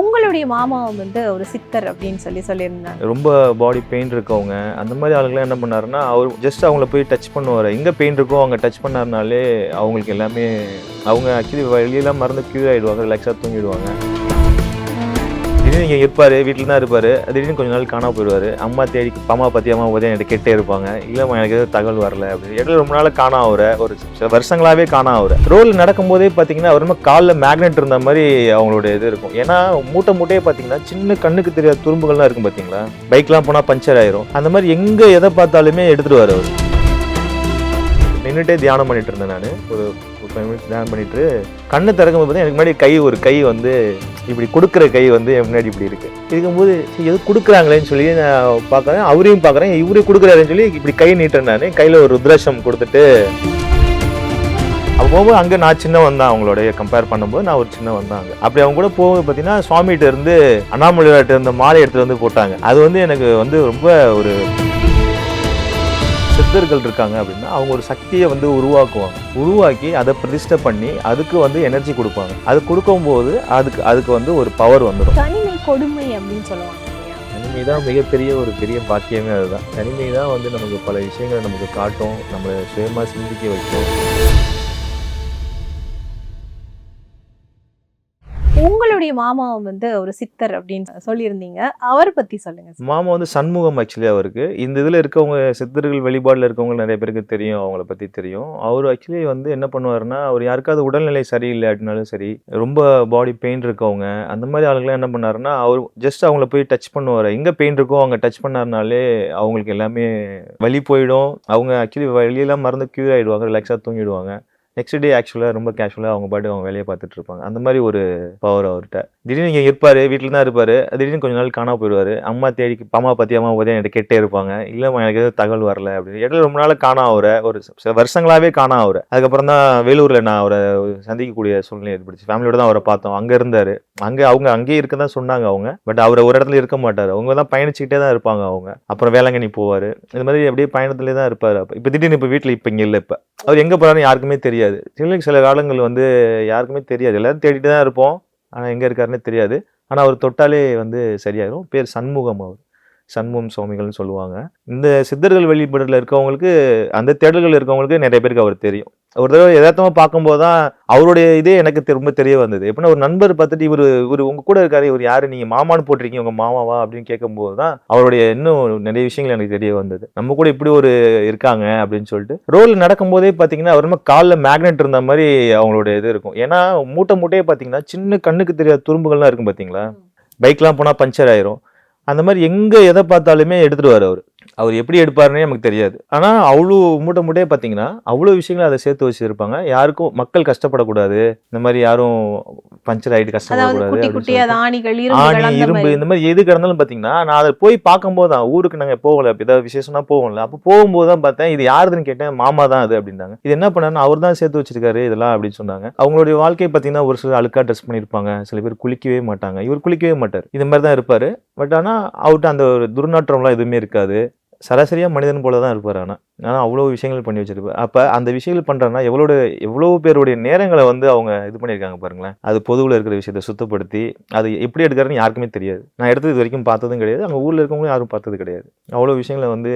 உங்களுடைய மாமா வந்து ஒரு சித்தர் அப்படின்னு சொல்லி சொல்லியிருந்தாங்க. ரொம்ப பாடி பெயின் இருக்கவங்க. அந்த மாதிரி ஆளுங்களாம் என்ன பண்ணாருன்னா அவர் ஜஸ்ட் அவங்கள போய் டச் பண்ணுவார். எங்கே பெயின் இருக்கோ அவங்க டச் பண்ணாருனாலே அவங்களுக்கு எல்லாமே அவங்க ஆக்சுவலி வெளியெல்லாம் மறந்து க்யூர் ஆகிடுவாங்க ரிலாக்ஸாக தூங்கிடுவாங்க. திடீர்னு இங்கே இருப்பார் வீட்டில் தான் இருப்பார். திடீர்னு கொஞ்ச நாள் காணாம போயிடுவார். அம்மா தேடி அம்மா பற்றி அம்மா பற்றி என்கிட்ட கேட்டே இருப்பாங்க. இல்லைம்மா எனக்கு எதுவும் தகவல் வரல அப்படின்னு. இடையில ரொம்ப நாள் காணா அவரை ஒரு சில வருஷங்களாகவே காணா அவரை. ரோல் நடக்கும்போதே பார்த்தீங்கன்னா ரொம்ப காலில் மேக்னெட் இருந்த மாதிரி அவங்களோட இது இருக்கும். ஏன்னா மூட்டை மூட்டையே பார்த்தீங்கன்னா சின்ன கண்ணுக்கு தெரியாத துரும்புகள்லாம் இருக்கும் பார்த்தீங்களா பைக்லாம் போனால் பஞ்சர் ஆயிரும். அந்த மாதிரி எங்கே எதை பார்த்தாலுமே எடுத்துகிட்டு அவர். நின்றுட்டே தியானம் பண்ணிட்டு இருந்தேன் நான். ஒரு ஃபைவ் மினிட்ஸ் தியானம் பண்ணிட்டு கண்ணு திறக்கும் போது எனக்கு முன்னாடி கை ஒரு கை வந்து இப்படி கொடுக்குற கை வந்து என் முன்னாடி இப்படி இருக்கு. இருக்கும்போது சரி எது கொடுக்குறாங்களேன்னு சொல்லி நான் பார்க்குறேன் அவரையும் பார்க்குறேன் இவரே கொடுக்குறாருன்னு சொல்லி இப்படி கை நீட்டேன் நான். கையில் ஒரு ருத்ராட்சம் கொடுத்துட்டு அப்போ அங்கே நான் சின்னவன் தான் அவங்களோடைய கம்பேர் பண்ணும்போது நான் ஒரு சின்னவன் தான் அங்கே. அப்படி அவங்க கூட போகும்போது பார்த்தீங்கன்னா சுவாமிகிட்ட இருந்து அண்ணாமலையாட்ட இருந்த மாலை எடுத்துகிட்டு வந்து போட்டாங்க. அது வந்து எனக்கு வந்து ரொம்ப ஒரு சித்தர்கள் இருக்காங்க அப்படின்னா அவங்க ஒரு சக்தியை வந்து உருவாக்குவாங்க. உருவாக்கி அதை பிரதிஷ்டை பண்ணி அதுக்கு வந்து எனர்ஜி கொடுப்பாங்க. அது கொடுக்கும்போது அதுக்கு அதுக்கு வந்து ஒரு பவர் வந்துடும் தனிமை கொடுமை அப்படின்னு சொல்லுவாங்க? தனிமை தான் மிகப்பெரிய ஒரு பெரிய பாக்கியமே அதுதான். தனிமை தான் வந்து நமக்கு பல விஷயங்களை நமக்கு காட்டும். நம்மளை சுயமாக சிந்திக்க வைக்கும். உங்களுடைய மாமா வந்து ஒரு சித்தர் அப்படின்னு சொல்லியிருந்தீங்க. அவரை பத்தி சொல்லுங்க மாமா வந்து சண்முகம் ஆக்சுவலி அவருக்கு. இந்த இதில் இருக்கவங்க சித்தர்கள் வெளிப்பாடில் இருக்கவங்க நிறைய பேருக்கு தெரியும் அவங்கள பற்றி தெரியும். அவர் ஆக்சுவலி வந்து என்ன பண்ணுவாருன்னா அவர் யாருக்காவது உடல்நிலை சரியில்லை அப்படின்னாலும் சரி ரொம்ப பாடி பெயின் இருக்கவங்க அந்த மாதிரி ஆளுங்களாம் என்ன பண்ணாருன்னா அவர் ஜஸ்ட் அவங்கள போய் டச் பண்ணுவார். எங்கே பெயின் இருக்கோ அவங்க டச் பண்ணாருனாலே அவங்களுக்கு எல்லாமே வலி போயிடும். அவங்க ஆக்சுவலி வழியெல்லாம் மறந்து க்யூர் ஆகிடுவாங்க ரிலாக்ஸாக தூங்கிடுவாங்க. நெக்ஸ்ட் டே ஆக்சுவலாக ரொம்ப கேஷுவலாக அவங்க பாட்டு அவங்க வேலையை பார்த்துட்டு இருப்பாங்க. அந்த மாதிரி ஒரு பவர் அவர்கிட்ட. திடீர்னு இங்கே இருப்பார் வீட்டில் தான் இருப்பார். திடீர்னு கொஞ்ச நாள் காணாம போயிடுவார். அம்மா தேடி அம்மா பற்றி அம்மா பற்றி என்கிட்ட கேட்டே இருப்பாங்க. இல்லைம்மா எனக்கு எதுவும் தகவல் வரல அப்படின்னு. இடையில ரொம்ப நாள் காணா அவரை ஒரு சில வருஷங்களாகவே காணா அவரை. அதுக்கப்புறம் தான் வேலூரில் நான் அவரை சந்திக்கக்கூடிய சூழ்நிலை ஏற்படுச்சு ஃபேமிலியோட தான் அவரை பார்த்தோம். அங்கே இருந்தார். அங்கே அவங்க அங்கேயே இருக்க தான் சொன்னாங்க அவங்க. பட் அவர் ஒரு இடத்துல இருக்க மாட்டார். அவங்க தான் பயணிச்சுக்கிட்டே தான் இருப்பாங்க அவங்க. அப்புறம் வேளாங்கண்ணி போவார். இது மாதிரி அப்படியே பயணத்துலேயே தான் இருப்பார். அப்போ இப்போ திடீர்னு இப்போ வீட்டில் இப்போ இங்கே இல்லை இப்போ. அவர் எங்கே போகிறாருன்னு யாருக்குமே தெரியாது. சில சில காலங்கள் வந்து யாருக்குமே தெரியாது. எல்லோரும் தேடிட்டு தான் இருப்போம். ஆனால் எங்கே இருக்காருன்னே தெரியாது. ஆனால் அவர் தொட்டாலே வந்து சரியாயிரும். பேர் சண்முகம் அவர். சண்முகம் சுவாமிகள்னு சொல்லுவாங்க. இந்த சித்தர்கள் வெளிப்பாடுல இருக்கவங்களுக்கு அந்த தேடல்கள் இருக்கவங்களுக்கு நிறைய பேருக்கு அவர் தெரியும். ஒரு தடவை யதார்த்தமாக பார்க்கும்போது தான் அவருடைய இதே எனக்கு ரொம்ப தெரிய வந்தது. எப்படின்னா ஒரு நண்பர் பார்த்துட்டு இவர் இவர் உங்க கூட இருக்காரு இவர் யாரு? நீங்க மாமான்னு போட்டிருக்கீங்க உங்க மாமாவா அப்படின்னு கேட்கும்போது தான் அவருடைய இன்னும் நிறைய விஷயங்கள் எனக்கு தெரிய வந்தது. நம்ம கூட இப்படி ஒரு இருக்காங்க அப்படின்னு சொல்லிட்டு. ரோல் நடக்கும்போதே பார்த்தீங்கன்னா அவர் ரொம்ப காலில் மேக்னெட் இருந்த மாதிரி அவங்களுடைய இது இருக்கும். ஏன்னா மூட்டை மூட்டையே பார்த்தீங்கன்னா சின்ன கண்ணுக்கு தெரியாத துரும்புகள்லாம் இருக்கும் பார்த்தீங்களா? பைக்லாம் போனால் பஞ்சர் ஆயிரும். அந்த மாதிரி எங்கே எதை பார்த்தாலுமே எடுத்துடுவார் அவர். அவர் எப்படி எடுப்பாருன்னே நமக்கு தெரியாது. ஆனால் அவ்வளோ மூட்டை மூட்டையே பார்த்தீங்கன்னா அவ்வளோ விஷயங்களை அதை சேர்த்து வச்சிருப்பாங்க. யாருக்கும் மக்கள் கஷ்டப்படக்கூடாது. இந்த மாதிரி யாரும் பஞ்சர் ஆகிட்டு கஷ்டப்படக்கூடாது ஆணி இரும்பு இந்த மாதிரி எது கிடந்தாலும் பார்த்தீங்கன்னா நான் அதை போய் பார்க்கும்போது தான் ஊருக்கு நாங்கள் போகல ஏதாவது விசேஷம்னா போகல அப்போ போகும்போது தான் பார்த்தேன் இது யாருதுன்னு கேட்டேன் மாமா தான் அது அப்படின்னாங்க. இது என்ன பண்ணாருன்னா அவர் தான் சேர்த்து வச்சிருக்காரு இதெல்லாம் அப்படின்னு சொன்னாங்க. அவங்களுடைய வாழ்க்கை பார்த்தீங்கன்னா ஒரு சிலர் அழுக்கா ட்ரெஸ் பண்ணியிருப்பாங்க. சில பேர் குளிக்கவே மாட்டாங்க. இவர் குளிக்கவே மாட்டார். இந்த மாதிரி தான் இருப்பார். பட் ஆனால் அவர்கிட்ட அந்த ஒரு துர்நாற்றம்லாம் எதுவுமே இருக்காது. சராசரியாக மனிதன் போல தான் இருப்பார் ஆனால் ஆனால் அவ்வளோ விஷயங்கள் பண்ணி வச்சிருப்பார் அப்போ அந்த விஷயங்கள் பண்ணுறேன்னா எவ்வளோ எவ்வளோ பேருடைய நேரங்களை வந்து அவங்க இது பண்ணியிருக்காங்க பாருங்களேன். அது பொதுவில் இருக்கிற விஷயத்தை சுத்தப்படுத்தி அது எப்படி எடுக்கிறாருன்னு யாருக்குமே தெரியாது. நான் எடுத்தது இது வரைக்கும் பார்த்ததும் கிடையாது. அங்கே ஊரில் இருக்கவங்களும் யாரும் பார்த்தது கிடையாது. அவ்வளோ விஷயங்களை வந்து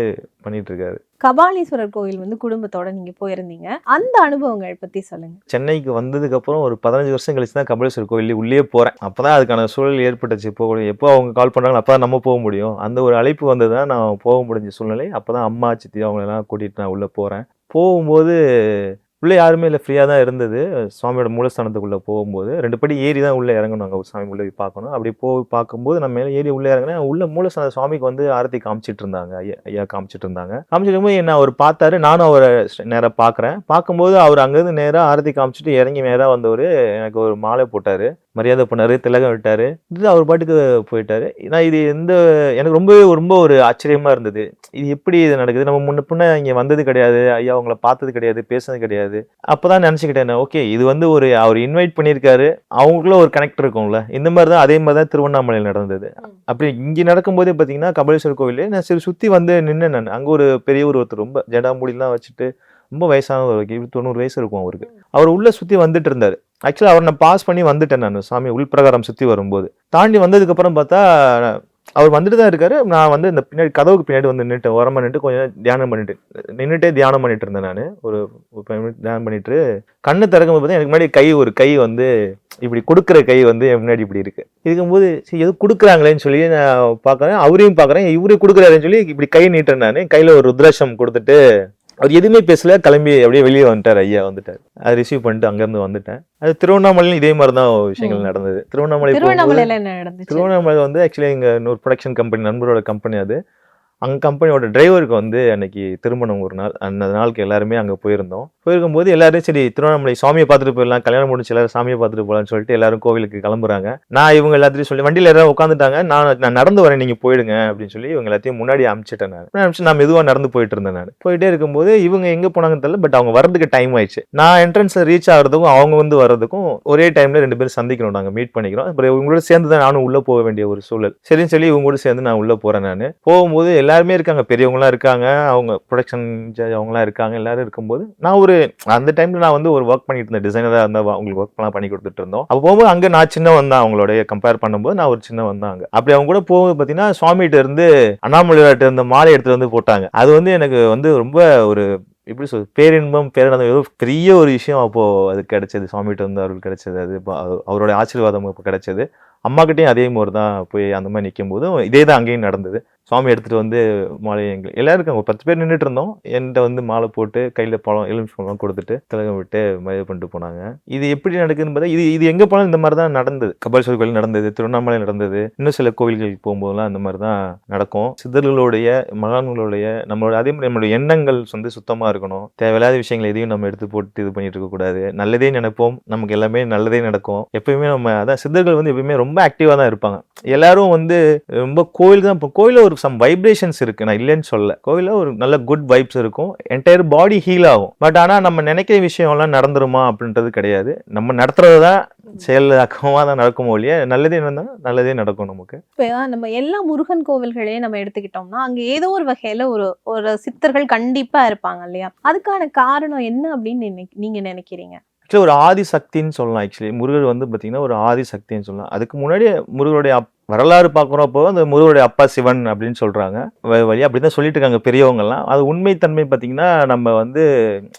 பண்ணிட்டு இருக்காரு. கபாலீஸ்வரர் கோயில் வந்து குடும்பத்தோட நீங்க போயிருந்தீங்க. அந்த அனுபவங்கள் பத்தி சொல்லுங்க. சென்னைக்கு வந்ததுக்கப்புறம் ஒரு பதினஞ்சு வருஷம் கழிச்சு தான் கபாலீஸ்வரர் கோயில் உள்ளே போகிறேன் அப்போ தான் அதுக்கான சூழல் ஏற்பட்டுச்சு. போக எப்போ அவங்க கால் பண்ணுறாங்களோ அப்போ தான் நம்ம போக முடியும். அந்த ஒரு அழைப்பு வந்து தான் நான் போக முடிஞ்ச சூழ்நிலை. அப்போ தான் அம்மா சித்தி அவங்களெல்லாம் கூட்டிகிட்டு நான் உள்ளே போகிறேன் போகும்போது உள்ளே யாருமே இல்லை ஃப்ரீயாக தான் இருந்தது. சுவாமியோட மூலஸ்தானத்துக்குள்ளே போகும்போது ரெண்டு படி ஏறி தான் உள்ளே இறங்கணும் அங்கே ஒரு சாமி உள்ளே போய் பார்க்கணும். அப்படி போய் பார்க்கும்போது நம்ம மேலே ஏறி உள்ளே இறங்கினேன் உள்ள மூலஸ்தான சுவாமிக்கு வந்து ஆரத்தி காமிச்சிட்டு இருந்தாங்க. ஐயா ஐயா காமிச்சிட்டு இருந்தாங்க. காமிச்சிட்டு போது என்ன அவர் பார்த்தாரு நானும் அவரை நேராக பார்க்குறேன். பார்க்கும்போது அவர் அங்கேருந்து நேராக ஆரத்தி காமிச்சிட்டு இறங்கி நேராக வந்தவர் எனக்கு ஒரு மாலை போட்டார். மரியாதை பண்ணாரு திலகம் விட்டாரு. இது அவர் பாட்டுக்கு போயிட்டாரு. நான் இது எந்த எனக்கு ரொம்பவே ரொம்ப ஒரு ஆச்சரியமா இருந்தது. இது எப்படி இது நடக்குது? நம்ம முன்ன பின்ன இங்க வந்தது கிடையாது. ஐயா அவங்கள பார்த்தது கிடையாது பேசுனது கிடையாது. அப்பதான் நினைச்சுக்கிட்டேன் ஓகே இது வந்து ஒரு அவர் இன்வைட் பண்ணியிருக்காரு. அவங்களுக்குள்ள ஒரு கனெக்ட் இருக்கும்ல. இந்த மாதிரி தான் அதே மாதிரி தான் திருவண்ணாமலையில் நடந்தது. அப்படி இங்க நடக்கும்போதே பார்த்தீங்கன்னா கபாலீஸ்வரர் கோவிலே நான் சரி சுத்தி வந்து நின்று நான். அங்க ஒரு பெரியவர் ஒருத்தர் ரொம்ப ஜடாமுடிலாம் வச்சுட்டு ரொம்ப வயசானவர் தொண்ணூறு வயசு இருக்கும் அவருக்கு. அவர் உள்ள சுத்தி வந்துட்டு இருந்தாரு. ஆக்சுவலாக அவர் நான் பாஸ் பண்ணி வந்துட்டேன் நான் சாமி உள்பிரகாரம் சுற்றி வரும்போது. தாண்டி வந்ததுக்கப்புறம் பார்த்தா அவர் வந்துட்டு தான் இருக்காரு. நான் வந்து இந்த பின்னாடி கதவுக்கு பின்னாடி வந்து நின்றுட்டு ஓரமாக நின்றுட்டு கொஞ்சம் தியானம் பண்ணிட்டு நின்றுட்டே தியானம் பண்ணிட்டு இருந்தேன் நான். ஒரு ஃபைவ் மினிட் தியானம் பண்ணிட்டு கண்ணு திறக்கும் போது எனக்கு முன்னாடி கை ஒரு கை வந்து இப்படி கொடுக்குற கை வந்து என் முன்னாடி இப்படி இருக்கு. இருக்கும்போது சரி எது கொடுக்குறாங்களேன்னு சொல்லி நான் பார்க்குறேன். அவரையும் பார்க்குறேன். இவரையும் கொடுக்குறாருன்னு சொல்லி இப்படி கை நீட்டேன் நான். கையில் ஒரு ருத்ராட்சம் கொடுத்துட்டு அவர் எதுவுமே பேசல. கிளம்பி அப்படியே வெளியே வந்துட்டார். ஐயா வந்துட்டார். அதை ரிசீவ் பண்ணிட்டு அங்கேருந்து வந்துட்டேன். அது திருவண்ணாமலையிலும் இதே மாதிரி தான் விஷயங்கள். நடந்தது. திருவண்ணாமலை திருவண்ணாமலை வந்து ஆக்சுவலி எங்க இன்னொரு ப்ரொடக்ஷன் கம்பெனி நண்பரோட கம்பெனி அது. அங்கே கம்பெனியோட டிரைவருக்கு வந்து அன்னைக்கு திருமணம் ஒரு நாள் அந்த நாளுக்கு எல்லாருமே அங்கே போயிருந்தோம். போயிருக்கும் போது எல்லாரும் சரி திருவண்ணாமலை சாமியை பார்த்துட்டு போயிடலாம் கல்யாணம் முடிச்சு எல்லாரும் சாமியை பார்த்துட்டு போகலான்னு சொல்லிட்டு எல்லாரும் கோவிலுக்கு கிளம்புறாங்க. நான் இவங்க எல்லாத்தையும் சொல்லி வண்டியில் எல்லாரும் உட்காந்துட்டாங்க நான் நான் நடந்து வரேன் நீங்கள் போயிடுங்க அப்படின்னு சொல்லி இவங்க எல்லாத்தையும் முன்னாடி அமிச்சிட்டேன் நான். அமிச்சு நான் மெதுவாக நடந்து போயிட்டு இருந்தேன் நான். போயிட்டே இருக்கும்போது இவங்க எங்கே போனாங்கன்னு தெரியல பட் அவங்க வரதுக்கு டைம் ஆயிடுச்சு. நான் என்ட்ரன்ஸில் ரீச் ஆகிறதுக்கும் அவங்க வந்து வர்றதுக்கும் ஒரே டைமில் ரெண்டு பேரும் சந்திக்கணும் நாங்கள் மீட் பண்ணிக்கிறோம். அப்புறம் இவங்களோட சேர்ந்து தான் நானும் உள்ளே போக வேண்டிய ஒரு சூழல். சரின்னு சொல்லி இவங்க கூட சேர்ந்து நான் உள்ளே போகிறேன் நான். போகும்போது எல்லாருமே இருக்காங்க. பெரியவங்களாம் இருக்காங்க. அவங்க ப்ரொடக்ஷன் அவங்களாம் இருக்காங்க. எல்லாரும் இருக்கும்போது நான் ஒரு அந்த டைம்ல நான் வந்து ஒரு ஒர்க் பண்ணிட்டு இருந்தேன். டிசைனராக இருந்தால் அவங்களுக்கு ஒர்க் பண்ணலாம் பண்ணி கொடுத்துட்டு இருந்தோம். அப்போ போகும்போது அங்கே நான் சின்ன வந்தேன். அவங்களோடைய கம்பேர் பண்ணும்போது நான் ஒரு சின்ன தான் அங்கே. அப்படி அவங்க கூட போகும்போது பார்த்தீங்கன்னா சுவாமிகிட்ட இருந்து அண்ணாமலையாட்ட இருந்த மாலை எடுத்துட்டு வந்து போட்டாங்க. அது வந்து எனக்கு வந்து ரொம்ப ஒரு எப்படி சொல் பேரின்பம் பேரின்பம் ஏதோ பெரிய ஒரு விஷயம் அப்போது அது கிடைச்சது. சுவாமிகிட்ட வந்து அவர்கள் கிடைச்சது. அது அவரோட ஆசீர்வாதம் இப்போ கிடைச்சது. அம்மாக்கிட்டையும் அதே மாதிரி தான் போய் அந்த மாதிரி நிற்கும் போதும் இதே தான் அங்கேயும் நடந்தது. சுவாமி எடுத்துகிட்டு வந்து மாலை எங்க எல்லாரும் இருக்காங்க. ஒரு பத்து பேர் நின்றுட்டு இருந்தோம் என்கிட்ட வந்து மாலை போட்டு கையில் பழம் எலுமிச்சை பழம் கொடுத்துட்டு திலகம் விட்டு மழை பண்ணிட்டு போனாங்க. இது எப்படி நடக்குதுன்னு பார்த்தா இது இது எங்கே போனாலும் இந்த மாதிரி தான் நடந்தது. கபாலீஸ்வரர் கோயில் நடந்தது திருவண்ணாமலை நடந்தது இன்னும் சில கோவில்களுக்கு போகும்போதெல்லாம் அந்த மாதிரி தான் நடக்கும். சித்தர்களுடைய மகான்களுடைய நம்மளோட அதே மாதிரி நம்மளுடைய எண்ணங்கள் வந்து சுத்தமாக இருக்கணும். தேவையில்லாத விஷயங்களை எதையும் நம்ம எடுத்து போட்டு இது பண்ணிட்டு இருக்கக்கூடாது நல்லதே நினைப்போம். நமக்கு எல்லாமே நல்லதே நடக்கும். எப்பயுமே நம்ம அதான் சித்தர்கள் வந்து எப்பயுமே ரொம்ப ஆக்டிவாக தான் இருப்பாங்க. எல்லாரும் வந்து ரொம்ப கோயில் தான் இப்போ கோயிலில் ஒரு சம் வைப்ரேஷன்ஸ் இருக்கு. நான் இல்லைன்னு சொல்ல கோயிலில் ஒரு நல்ல குட் வைப்ஸ் இருக்கும். என்டையர் பாடி ஹீல் ஆகும். பட் ஆனால் நம்ம நினைக்கிற விஷயம்லாம் நடந்துருமா அப்படின்றது கிடையாது. நம்ம நடத்துறது தான் செயலாக்கமாக தான் நடக்குமோ இல்லையா? நல்லதே நடந்தால் நல்லதே நடக்கும் நமக்கு. இப்ப நம்ம எல்லா முருகன் கோவில்களையும் நம்ம எடுத்துக்கிட்டோம்னா அங்க ஏதோ ஒரு வகையில ஒரு ஒரு சித்தர்கள் கண்டிப்பா இருப்பாங்க இல்லையா? அதுக்கான காரணம் என்ன அப்படின்னு நினை- நீங்க நினைக்கிறீங்க? ஆக்சுவலி ஒரு ஆதி சக்தின்னு சொல்லலாம். ஆக்சுவலி முருகர் வந்து பார்த்தீங்கன்னா ஒரு ஆதி சக்தின்னு சொல்லலாம். அதுக்கு முன்னாடி முருகருடைய அப் வரலாறு பார்க்குறப்போ அந்த முருகருடைய அப்பா சிவன் அப்படின்னு சொல்றாங்க. வ- வழி அப்படி தான் சொல்லிட்டு இருக்காங்க பெரியவங்கெல்லாம் அது உண்மைத்தன்மை பார்த்தீங்கன்னா நம்ம வந்து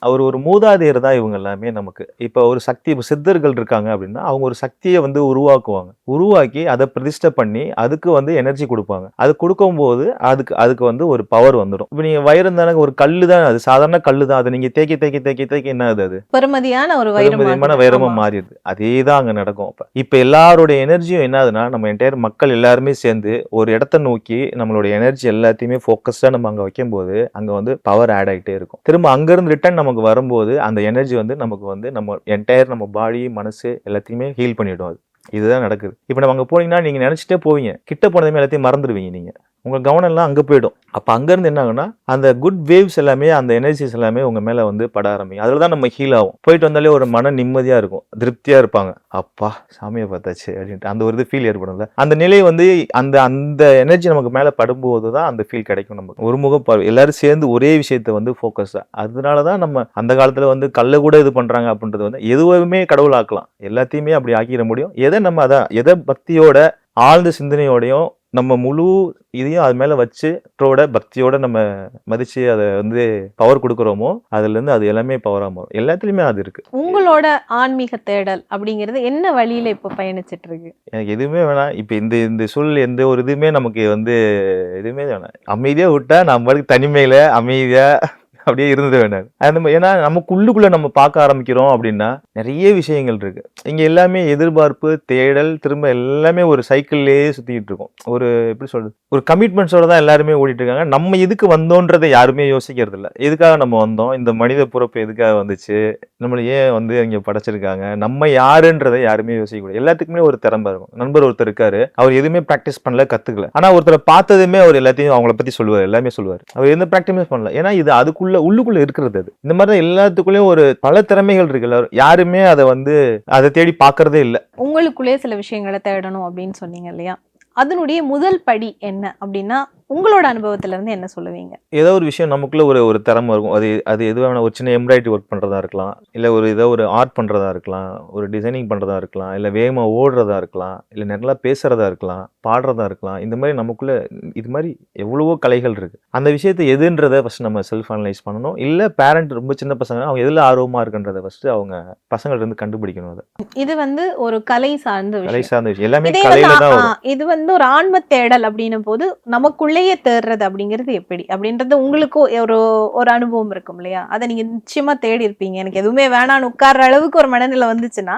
அவர் ஒரு மூதாதையர் தான் இவங்க எல்லாமே நமக்கு. இப்போ ஒரு சக்தி இப்போ சித்தர்கள் இருக்காங்க அப்படின்னா அவங்க ஒரு சக்தியை வந்து உருவாக்குவாங்க. உருவாக்கி அதை பிரதிஷ்டை பண்ணி அதுக்கு வந்து எனர்ஜி கொடுப்பாங்க. அது கொடுக்கும்போது அதுக்கு அதுக்கு வந்து ஒரு பவர் வந்துடும் இப்போ நீங்கள் வயிறு தானே ஒரு கல்லு தான் அது சாதாரண கல்லு தான். அதை நீங்கள் தேக்கி தேக்கி தேக்கி தேக்கி என்ன அது அது? பெருமதியான ஒரு வைரம் பெருமதியான மாதிரி. வைரமா ஆமா. மாறிடுது. அதே தான் அங்க நடக்கும் அப்ப. இப்ப எல்லாருடைய எனர்ஜியும் என்ன ஆகுதுன்னா நம்ம என்டையர் மக்கள் மக்கள் எல்லாருமே சேர்ந்து ஒரு இடத்த நோக்கி நம்மளுடைய எனர்ஜி எல்லாத்தையுமே ஃபோக்கஸ்டாக நம்ம அங்கே வைக்கும்போது அங்கே வந்து பவர் ஆட் ஆகிட்டே இருக்கும். திரும்ப அங்கேருந்து ரிட்டர்ன் நமக்கு வரும்போது அந்த எனர்ஜி வந்து நமக்கு வந்து நம்ம என்டையர் நம்ம பாடி மனசு எல்லாத்தையுமே ஹீல் பண்ணிவிடும் அது. இதுதான் நடக்குது. இப்போ நம்ம அங்கே போனீங்கன்னா நீங்கள் நினச்சிட்டே போவீங்க. கிட்ட போனதுமே எல்லாத்தையும் மறந்துடுவீங்க நீங்கள் உங்கள் கவனம் எல்லாம் போயிடும். அப்போ அங்கேருந்து என்ன ஆகுனா அந்த குட் வேவ்ஸ் எல்லாமே அந்த எனர்ஜிஸ் எல்லாமே உங்கள் மேலே வந்து பட ஆரம்பிக்கும். அதில் தான் நம்ம ஹீல் ஆகும் போயிட்டு வந்தாலே ஒரு மன நிம்மதியாக இருக்கும். திருப்தியாக இருப்பாங்க. அப்பா சாமியை பார்த்தாச்சு அப்படின்ட்டு. அந்த ஒரு இது ஃபீல் ஏற்படும்ல. அந்த நிலை வந்து அந்த அந்த எனர்ஜி நமக்கு மேலே படும்போது தான் அந்த ஃபீல் கிடைக்கும் நமக்கு. ஒரு முகம் பார்வை எல்லாரும் சேர்ந்து ஒரே விஷயத்தை வந்து ஃபோக்கஸ் அதனால தான் நம்ம அந்த காலத்தில் வந்து கல்லை கூட இது பண்ணுறாங்க அப்படின்றது வந்து எதுவுமே கடவுள் ஆக்கலாம். எல்லாத்தையுமே அப்படி ஆக்கிட முடியும். எதை நம்ம அதான் எதை பக்தியோட ஆழ்ந்த சிந்தனையோடையும் நம்ம முழு இதையும் அது மேல வச்சு ட்ரோட பக்தியோட நம்ம மதிச்சு அதை வந்து பவர் கொடுக்குறோமோ அதுல இருந்து அது எல்லாமே பவரா மாறும். எல்லாத்துலயுமே அது இருக்கு. உங்களோட ஆன்மீக தேடல் அப்படிங்கிறது என்ன வழியில இப்ப பயணிச்சிட்டு இருக்கு எனக்கு எதுவுமே வேணாம். இப்போ இந்த இந்த சூழல் எந்த ஒரு இதுவுமே நமக்கு வந்து எதுவுமே வேணாம். அமைதியா விட்டா நம்ம பாட்டுக்கு தனிமையில அமைதியா அப்படியே இருந்தது வேண்டாம். அந்த ஏன்னா நமக்குள்ளுக்குள்ள நம்ம பார்க்க ஆரம்பிக்கிறோம் அப்படின்னா நிறைய விஷயங்கள் இருக்கு. இங்க எல்லாமே எதிர்பார்ப்பு தேடல் திரும்ப எல்லாமே ஒரு சைக்கிள்லயே சுத்திட்டு இருக்கும். ஒரு எப்படி சொல்றது? ஒரு கமிட்மெண்ட்ஸோட தான் எல்லாருமே ஓடிட்டு இருக்காங்க. நம்ம எதுக்கு வந்தோன்றதை யாருமே யோசிக்கிறது இல்லை எதுக்காக நம்ம வந்தோம்? இந்த மனித பிறப்பு எதுக்காக வந்துச்சு? நம்மளை ஏன் வந்து இங்க படைச்சிருக்காங்க? நம்ம யாருன்றதை யாருமே யோசிக்க கூடாது. எல்லாத்துக்குமே ஒரு திறமை இருக்கும். நண்பர் ஒருத்தர் இருக்காரு. அவர் எதுவுமே ப்ராக்டிஸ் பண்ணல கத்துக்கல. ஆனா ஒருத்தரை பார்த்ததுமே அவர் எல்லாத்தையும் அவங்கள பத்தி சொல்லுவார். எல்லாமே சொல்லுவார். அவர் எந்த ப்ராக்டிஸுமே பண்ணல. ஏன்னா இது அதுக்குள்ள உள்ளுக்குள்ள இருக்கிறது அது. இந்த மாதிரி தான் எல்லாத்துக்குள்ளேயும் ஒரு பல திறமைகள் இருக்குல்ல யாருமே அதை வந்து அதை தேடி பார்க்கறதே இல்லை. உங்களுக்குள்ளே சில விஷயங்களை தேடணும் அப்படின்னு சொன்னீங்க இல்லையா? அதனுடைய முதல் படி என்ன அப்படின்னா உங்களோட அனுபவத்துல இருந்து என்ன சொல்லுவீங்க? ஏதோ ஒரு விஷயம் நமக்குள்ள ஒரு ஒரு திறமை இருக்கும். அது அது எது வேணா ஒரு சின்ன எம்ப்ராய்டரி ஒர்க் பண்றதா இருக்கலாம். இல்ல ஒரு ஏதோ ஒரு ஆர்ட் பண்றதா இருக்கலாம். ஒரு டிசைனிங் பண்றதா இருக்கலாம். இல்ல வேகமா ஓடுறதா இருக்கலாம். இல்ல நல்லா பேசுறதா இருக்கலாம். பாடுறதா இருக்கலாம். இந்த மாதிரி நமக்குள்ள இது மாதிரி எவ்வளவோ கலைகள் இருக்கு. அந்த விஷயத்தை எதுன்றதை ஃபர்ஸ்ட் நம்ம செல்ஃப் அனலைஸ் பண்ணணும். இல்ல பேரண்ட் ரொம்ப சின்ன பசங்க அவங்க எதுல ஆர்வமா இருக்குன்றதை ஃபர்ஸ்ட் அவங்க பசங்கள்ட்ட இருந்து கண்டுபிடிக்கணும் அதை. இது வந்து ஒரு கலை சார்ந்த கலை சார்ந்த விஷயம். எல்லாமே கலையில தான் இது வந்து ஒரு ஆன்ம தேடல் அப்படின்னும் போது நமக்குள்ளேயே தேடுறது அப்படிங்கிறது எப்படி? அப்படின்றது உங்களுக்கும் ஒரு ஒரு அனுபவம் இருக்கும் இல்லையா? அதை நீங்க நிச்சயமா தேடி இருப்பீங்க. எனக்கு எதுவுமே வேணாம்னு உட்கார்ற அளவுக்கு ஒரு மனநிலை வந்துச்சுன்னா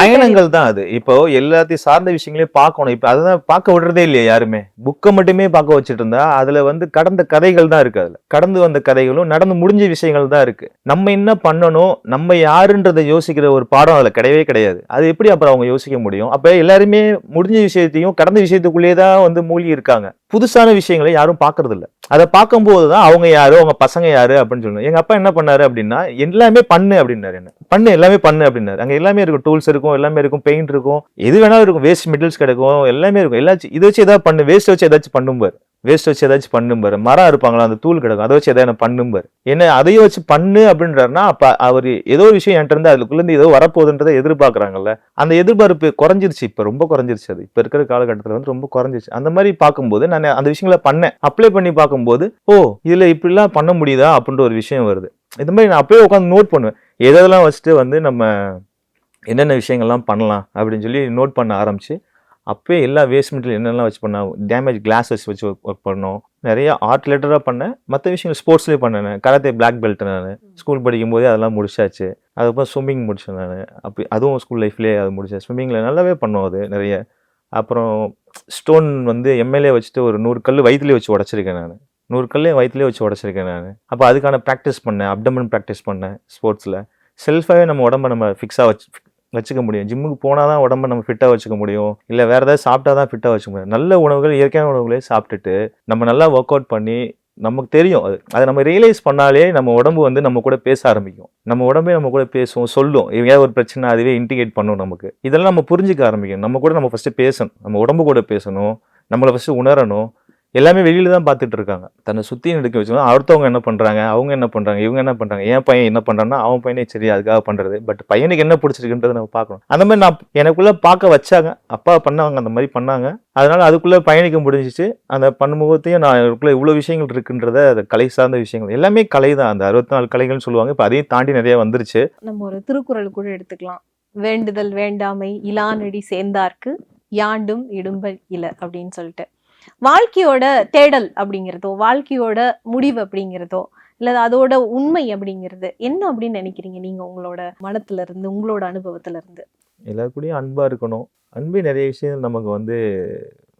பயணங்கள் தான் அது. இப்போ எல்லாத்தையும் சார்ந்த விஷயங்களையும் பார்க்கணும். இப்போ அதுதான் பார்க்க விடுறதே இல்லையா யாருமே? புக்கை மட்டுமே பார்க்க வச்சுட்டு இருந்தா அதுல வந்து கடந்த கதைகள் தான் இருக்கு அதுல. கடந்து வந்த கதைகளும் நடந்து முடிஞ்ச விஷயங்கள் தான் இருக்கு. நம்ம என்ன பண்ணணும்? நம்ம யாருன்றதை யோசிக்கிற ஒரு பாடம் அதுல கிடையவே கிடையாது. அது எப்படி அப்புறம் அவங்க யோசிக்க முடியும்? அப்ப எல்லாருமே முடிஞ்ச விஷயத்தையும் கடந்த விஷயத்துக்குள்ளேயே தான் வந்து மூழ்கி இருக்காங்க. புதுசான விஷயங்களை யாரும் பார்க்கறதில்ல. அதை பார்க்கும்போது தான் அவங்க யாரு அவங்க பசங்க யாரு அப்படின்னு சொல்லணும். எங்க அப்பா என்ன பண்ணாரு அப்படின்னா எல்லாமே பண்ணு அப்படின்னாரு என்ன. பண்ணு எல்லாமே பண்ணு அப்படின்னாரு. அங்கே எல்லாமே இருக்கும் டூல்ஸ் இருக்கும் எல்லாமே இருக்கும் பெயிண்ட் இருக்கும். எது வேணாலும் இருக்கும். வேஸ்ட் மெட்டீரியல்ஸ் கிடைக்கும் எல்லாமே இருக்கும். எல்லாச்சும் இதை வச்சு ஏதாவது பண்ணு. வேஸ்ட் வச்சு ஏதாச்சும் பண்ணும்பாரு. வேஸ்ட் வச்சு ஏதாச்சும் பண்ணும்பாரு. மரம் இருப்பாங்களா அந்த தூள் கிடக்கும். அதை வச்சு எதாவது பண்ணும்பாரு. என்ன அதையும் வச்சு பண்ணு அப்படின்றாருன்னா அப்ப அவர் ஏதோ ஒரு விஷயம் என்கிட்ட இருந்து அதுக்குள்ள இருந்து ஏதோ வரப்போகுதுன்றதை எதிர்பார்க்கறாங்கல்ல. அந்த எதிர்பார்ப்பு குறைஞ்சிருச்சு. இப்ப ரொம்ப குறைஞ்சிருச்சு அது. இப்ப இருக்கிற காலகட்டத்தில் வந்து ரொம்ப குறைஞ்சிருச்சு. அந்த மாதிரி பார்க்கும்போது நான் அந்த விஷயங்களை பண்ணேன். அப்ளை பண்ணி பார்க்கும்போது ஓ இதில் இப்படிலாம் பண்ண முடியுதா? அப்படின்ற ஒரு விஷயம் வருது. இது மாதிரி நான் அப்பயே உட்காந்து நோட் பண்ணுவேன். எதெல்லாம் வச்சுட்டு வந்து நம்ம என்னென்ன விஷயங்கள்லாம் பண்ணலாம் அப்படின்னு சொல்லி நோட் பண்ண ஆரம்பிச்சு அப்பயே எல்லா வேஸ்ட் மெட்டீரியல் என்னெல்லாம் வச்சு பண்ண டேமேஜ் கிளாஸ் வச்சு ஒர்க் பண்ணோம். நிறைய ஆர்ட் ரிலேட்டடாக பண்ணேன். மற்ற விஷயங்கள் ஸ்போர்ட்ஸ்லேயே பண்ணேன் கராத்தே பிளாக் பெல்ட் நான். ஸ்கூல் படிக்கும் போதே அதெல்லாம் முடிச்சாச்சு. அதுக்கப்புறம் ஸ்விம்மிங் முடிச்சேன் நான். அப்படி அதுவும் ஸ்கூல் லைஃப்லேயே அது முடிச்சேன் ஸ்விம்மிங்கில் நல்லாவே பண்ணோம் அது நிறைய. அப்புறம் ஸ்டோன் வந்து எம்எல்ஏ வச்சுட்டு ஒரு நூறு கல் வயிற்றுலேயே வச்சு உடச்சிருக்கேன் நான். நூறு கல் வயிற்றுலேயே வச்சு உடச்சிருக்கேன் நான். அப்போ அதுக்கான ப்ராக்டிஸ் பண்ணேன் அப்டமன் ப்ராக்டிஸ் பண்ணேன் ஸ்போர்ட்ஸில் செல்ஃபாகவே நம்ம உடம்ப நம்ம ஃபிக்ஸாக வச்சு வச்சுக்க முடியும். ஜிம்முக்கு போனால் தான் உடம்ப நம்ம ஃபிட்டாக வச்சுக்க முடியும். இல்லை வேறு ஏதாவது சாப்பிட்டா தான் ஃபிட்டாக வச்சுக்க முடியும். நல்ல உணவுகள் இயற்கையான உணவுகளே சாப்பிட்டுட்டு நம்ம நல்லா ஒர்க் அவுட் பண்ணி நமக்கு தெரியும். அது அதை நம்ம ரியலைஸ் பண்ணாலே நம்ம உடம்பு வந்து நம்ம கூட பேச ஆரம்பிக்கும். நம்ம உடம்பே நம்ம கூட பேசும் சொல்லும். எங்கேயாவது ஒரு பிரச்சனை அதுவே இன்டிகேட் பண்ணும் நமக்கு. இதெல்லாம் நம்ம புரிஞ்சுக்க ஆரம்பிக்கணும். நம்ம கூட நம்ம ஃபஸ்ட்டு பேசணும். நம்ம உடம்பு கூட பேசணும். நம்மளை ஃபஸ்ட்டு உணரணும். எல்லாமே வெளியில தான் பார்த்துட்டு இருக்காங்க. தன்னை சுற்றி எடுக்க வச்சுக்கணும். அடுத்தவங்க என்ன பண்ணுறாங்க அவங்க என்ன பண்ணுறாங்க இவங்க என்ன பண்ணுறாங்க என் பையன் என்ன பண்ணுறான்னா அவன் பையனே சரி அதுக்காக பண்ணுறது பட் பையனுக்கு என்ன பிடிச்சிருக்குன்றதை நம்ம பார்க்கணும். அந்த மாதிரி நான் எனக்குள்ளே பார்க்க வச்சாங்க. அப்பா பண்ணாங்க அந்த மாதிரி பண்ணாங்க. அதனால் அதுக்குள்ளே பயணிக்க முடிஞ்சிச்சு. அந்த பன்முகத்தையும் நான் எனக்குள்ளே இவ்வளோ விஷயங்கள் இருக்குன்றத அது கலை சார்ந்த விஷயங்கள். எல்லாமே கலை தான். அந்த அறுபத்தி நாலு கலைகள்னு சொல்லுவாங்க. இப்போ அதையும் தாண்டி நிறைய வந்துருச்சு. நம்ம ஒரு திருக்குறள் கூட எடுத்துக்கலாம். வேண்டுதல் வேண்டாமை இலானடி சேர்ந்தார்க்கு யாண்டும் இடும்பல் இல அப்படின்னு சொல்லிட்டு. வாழ்க்கையோட தேடல் அப்படிங்கிறதோ வாழ்க்கையோட முடிவு அப்படிங்கிறதோ இல்லை அதோட உண்மை அப்படிங்கிறது என்ன அப்படின்னு நினைக்கிறீங்க? நீங்கள் உங்களோட மனத்துல இருந்து உங்களோட அனுபவத்துல இருந்து எல்லாருக்கூடயும் அன்பாக இருக்கணும். அன்பே நிறைய விஷயங்கள் நமக்கு வந்து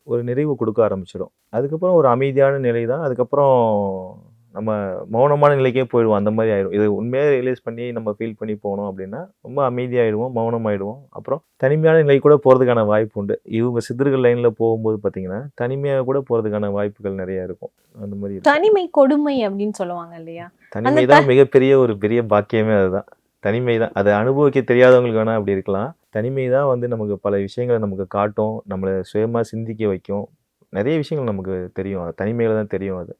ஒரு நிறைவு கொடுக்க ஆரம்பிச்சிடும். அதுக்கப்புறம் ஒரு அமைதியான நிலை தான் அதுக்கப்புறம் நம்ம மௌனமான நிலைக்கே போயிடுவோம். அந்த மாதிரி ஆயிடும். இது உண்மையாக ரியலைஸ் பண்ணி நம்ம ஃபீல் பண்ணி போனோம் அப்படின்னா ரொம்ப அமைதியாயிடுவோம் மௌனமாயிடுவோம். அப்புறம் தனிமையான நிலை கூட போகிறதுக்கான வாய்ப்பு உண்டு. இவங்க சித்தர்கள் லைனில் போகும்போது பார்த்தீங்கன்னா தனிமையாக கூட போகிறதுக்கான வாய்ப்புகள் நிறைய இருக்கும். அந்த மாதிரி. தனிமை கொடுமை அப்படின்னு சொல்லுவாங்க இல்லையா? தனிமை தான் மிகப்பெரிய ஒரு பெரிய பாக்கியமே அதுதான். தனிமை தான் அதை அனுபவிக்க தெரியாதவங்களுக்கு வேணா அப்படி இருக்கலாம். தனிமை தான் வந்து நமக்கு பல விஷயங்களை நமக்கு காட்டும். நம்மளை சுயமாக சிந்திக்க வைக்கும். நிறைய விஷயங்கள் நமக்கு தெரியும். அது தனிமையில தான் தெரியும் அது.